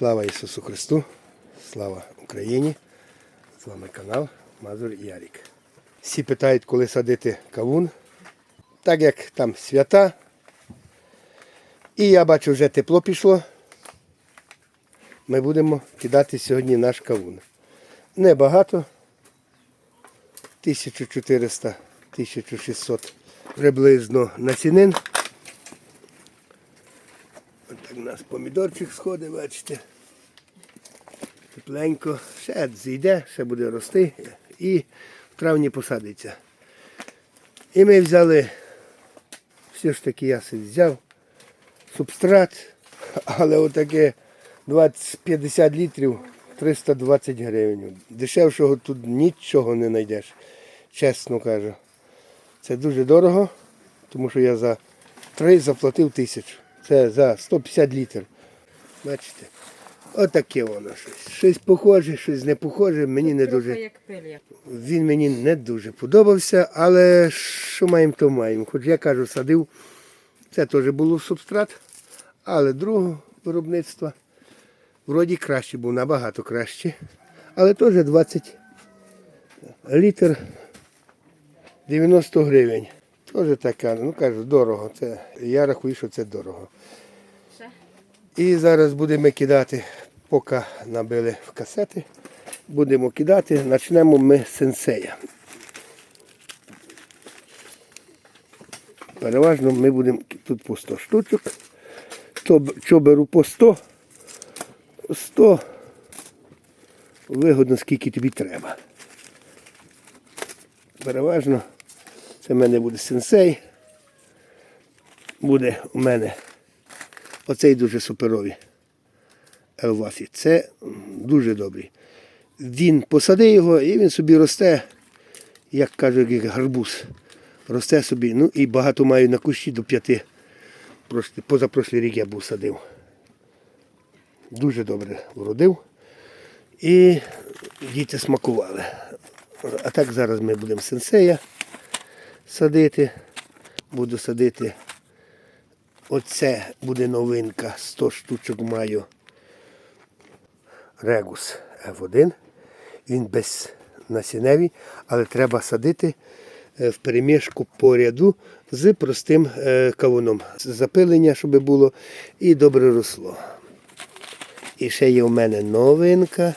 Слава Ісусу Христу! Слава Україні! З вами канал Мазур Ярік. Всі питають, коли садити кавун. Так як там свята. І я бачу, вже тепло пішло. Ми будемо кидати сьогодні наш кавун. Небагато. 1400-1600 приблизно насінин. Ось так у нас помідорчик сходить, бачите. Тепленько. Ще зійде, ще буде рости і в травні посадиться. І ми взяли, все ж таки я собі взяв субстрат, але отаке 20-50 літрів 320 гривень. Дешевшого тут нічого не знайдеш, чесно кажу. Це дуже дорого, тому що я за 3 заплатив тисячу. Це за 150 літрів. Бачите? Отаке воно щось. Щось похоже, щось не похоже. Мені не дуже. Він мені не дуже подобався, але що маємо, то маємо. Хоч я кажу, садив, це теж було субстрат, але другого виробництва вроді краще був, набагато краще. Але теж 20 літр 90 гривень. Теж така, ну кажу, дорого. Це, я рахую, що це дорого. І зараз будемо кидати, поки набили в касети, будемо кидати. Почнемо ми з сенсея. Переважно ми будемо тут по 100 штучок. Що беру по 100, 100 вигодно, скільки тобі треба. Переважно це в мене буде сенсей. Буде у мене Оцей дуже суперові елвафі. Це дуже добрий. Він посадив його і він собі росте, як кажуть, як гарбуз. Росте собі. Ну і багато маю на кущі до п'яти. Позапрошлий рік я був садив. Дуже добре вродив. І діти смакували. А так зараз ми будемо сенсея садити. Буду садити Оце буде новинка. 100 штучок маю. Регус F1. Він без насінневий, але треба садити е, в перемішку по ряду з простим е, кавуном. Запилення, щоб було, і добре росло. І ще є в мене новинка.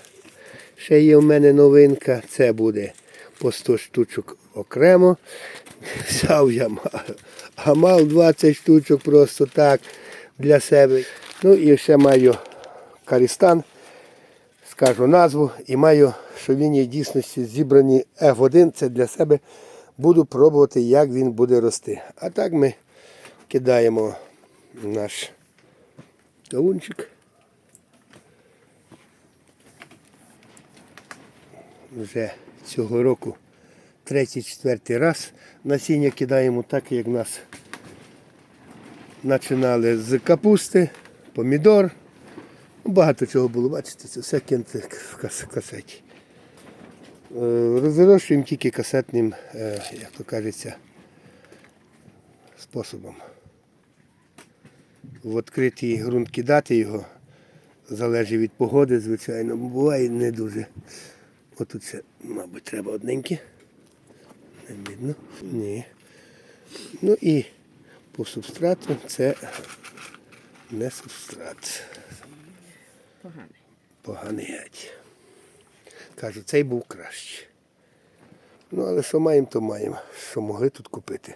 Ще є в мене новинка. Це буде по 100 штучок окремо. Взяв я ма- гамал 20 штучок просто так для себе. Ну і ще маю карістан, скажу назву, і маю, що він є дійсності зібрані F1. Це для себе буду пробувати, як він буде рости. А так ми кидаємо наш кавунчик. Вже цього року третій-четвертий раз насіння кидаємо так, як нас починали з капусти, помідор. Ну, Багато чого було, бачите, це все кинути в кас- касеті. Е, Розрощуємо тільки касетним, е, як то кажеться, способом. В відкритий ґрунт кидати його залежить від погоди, звичайно, буває не дуже. Отут ще, мабуть, треба одненьке. Не видно? Ні. Ну і по субстрату це не субстрат. Поганий. Поганий геть. Кажу, цей був краще. Ну, але що маємо, то маємо. Що могли тут купити.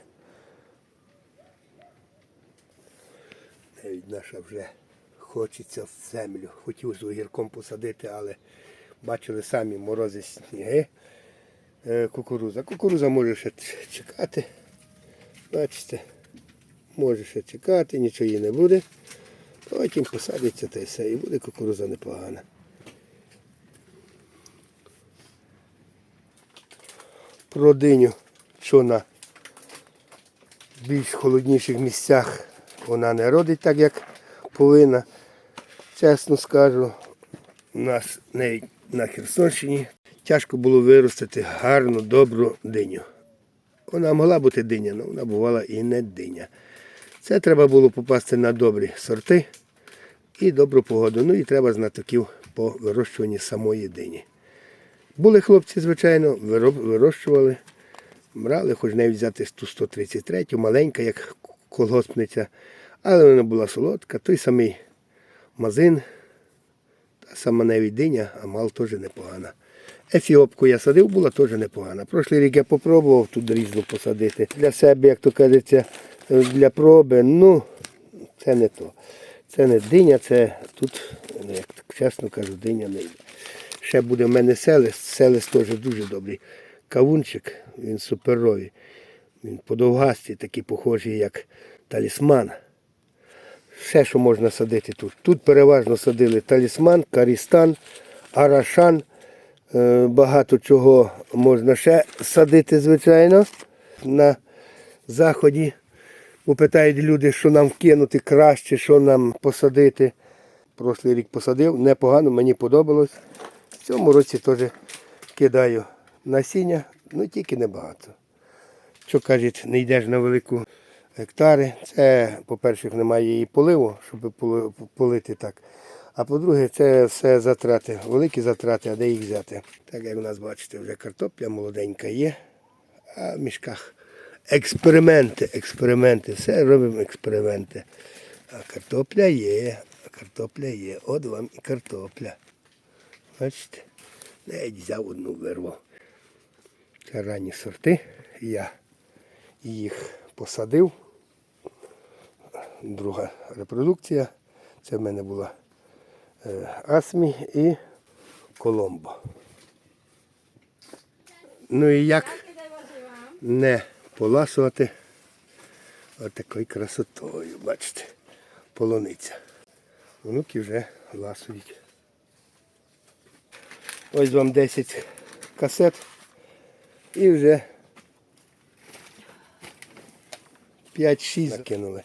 Навіть наша вже хочеться в землю. Хотів з огірком посадити, але бачили самі морози сніги. Е, Кукуруза. Кукуруза може ще чекати. Бачите, може ще чекати, нічого їй не буде. Потім посадиться та й все, і буде кукуруза непогана. Про диню, що на більш холодніших місцях вона не родить так, як повинна. Чесно скажу, у нас навіть на Херсонщині тяжко було виростити гарну, добру диню. Вона могла бути диня, але вона бувала і не диня. Це треба було попасти на добрі сорти. і добру погоду. Ну і треба знатоків по вирощуванні самої дині. Були хлопці, звичайно, вирощували, брали, хоч не взяти ту 133, маленька, як колгоспниця, але вона була солодка, той самий мазин, та сама навіть диня, а мал теж непогана. Ефіопку я садив, була теж непогана. Прошлий рік я попробував тут різну посадити. Для себе, як то кажеться, для проби, ну, це не то. Це не диня, це тут, ну, як чесно кажу, диня не йде. Ще буде в мене селес. Селес теж дуже добрий. Кавунчик, він суперовий. Він подовгастий, такий похожий, як талісман. Все, що можна садити тут. Тут переважно садили талісман, карістан, арашан. Е, Багато чого можна ще садити, звичайно, на заході. Питають люди, що нам вкинути краще, що нам посадити. Прошлий рік посадив, непогано, мені подобалось. В цьому році теж кидаю насіння, ну тільки небагато. Що кажуть, не йдеш на велику гектари. Це, по-перше, немає її поливу, щоб полити так. А по-друге, це все затрати, великі затрати, а де їх взяти. Так як у нас бачите, вже картопля молоденька є, а в мішках експерименти, експерименти, все робимо експерименти. А картопля є, а картопля є. От вам і картопля. Бачите, навіть взяв одну вирвав. Це ранні сорти. Я їх посадив. Друга репродукція. Це в мене була Асмі і Коломбо. Ну і як не поласувати отакою красотою, бачите, полуниця. Внуки вже ласують. Ось вам 10 касет і вже 5-6 закинули.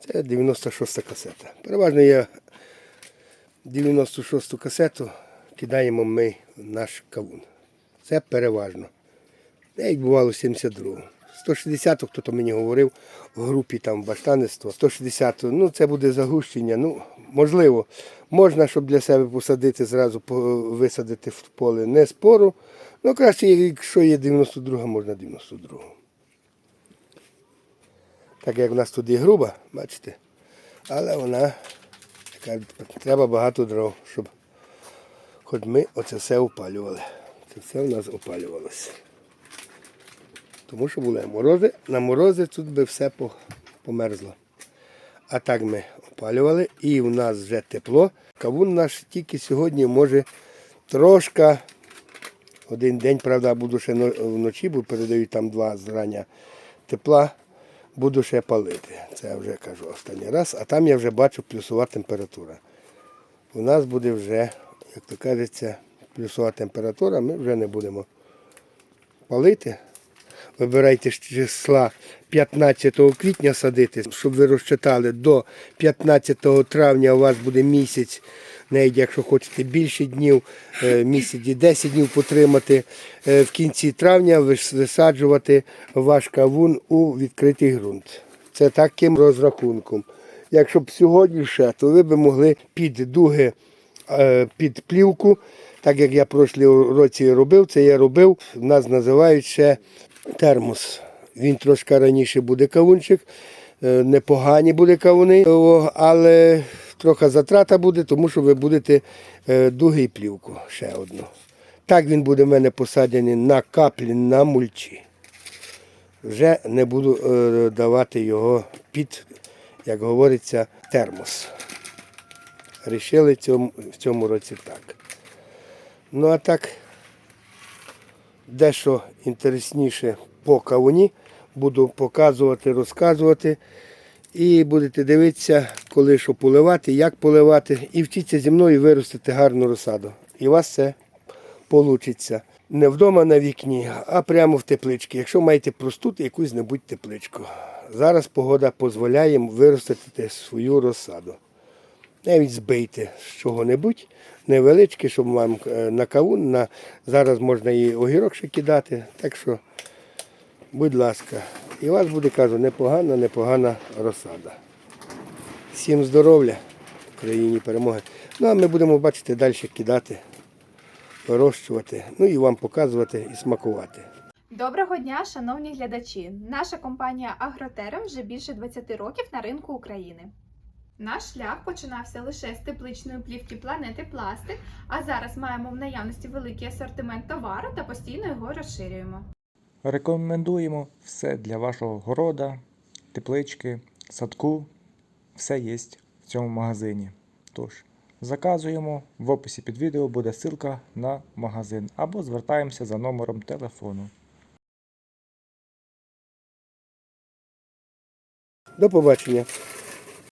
Це 96 касета. Переважно я 96 касету кидаємо ми наш кавун. Це переважно. Навіть бувало 72-го. 160-го, хто то мені говорив, в групі там баштанництво. 160-го, ну це буде загущення. Ну, можливо, можна, щоб для себе посадити, зразу висадити в поле не спору. Ну, краще, якщо є 92 можна 92 Так як в нас тут є груба, бачите, але вона треба багато дров, щоб хоч ми оце все опалювали. Це все в нас опалювалося. Тому що були морози, на морози тут би все померзло. А так ми опалювали і в нас вже тепло. Кавун наш тільки сьогодні може трошки, один день, правда, буду ще вночі, бо передають там два зрання тепла, буду ще палити. Це я вже кажу останній раз, а там я вже бачу плюсова температура. У нас буде вже, як то кажеться, плюсова температура, ми вже не будемо палити. Вибирайте з числа 15 квітня садити, щоб ви розчитали до 15 травня у вас буде місяць, навіть якщо хочете більше днів, е, місяць і 10 днів потримати. Е, В кінці травня висаджувати ваш кавун у відкритий ґрунт. Це таким розрахунком. Якщо б сьогодні ще, то ви б могли під дуги е, під плівку, так як я прошлі році робив, це я робив. У нас називають ще термос. Він трошки раніше буде кавунчик, непогані буде кавуни, але трохи затрата буде, тому що ви будете е, дуги і плівку ще одну. Так він буде в мене посаджений на каплі на мульчі. Вже не буду е, давати його під, як говориться, термос. Рішили в цьому році так. Ну а так, дещо інтересніше по кавуні буду показувати, розказувати. І будете дивитися, коли що поливати, як поливати. І вчіться зі мною виростити гарну розсаду. І у вас це вийде. Не вдома на вікні, а прямо в тепличці. Якщо маєте просту, то якусь небудь тепличку. Зараз погода дозволяє виростити свою розсаду. Навіть збийте з чого-небудь невеличке, щоб вам е, на кавун, на... зараз можна і огірок ще кидати. Так що, будь ласка, і у вас буде, кажу, непогана, непогана розсада. Всім здоров'я, Україні перемоги. Ну а ми будемо бачити далі кидати, вирощувати, ну і вам показувати і смакувати. Доброго дня, шановні глядачі! Наша компанія Агротерем вже більше 20 років на ринку України. Наш шлях починався лише з тепличної плівки планети Пластик, а зараз маємо в наявності великий асортимент товару та постійно його розширюємо. Рекомендуємо все для вашого города, теплички, садку. Все є в цьому магазині. Тож, заказуємо. В описі під відео буде ссылка на магазин або звертаємося за номером телефону. До побачення.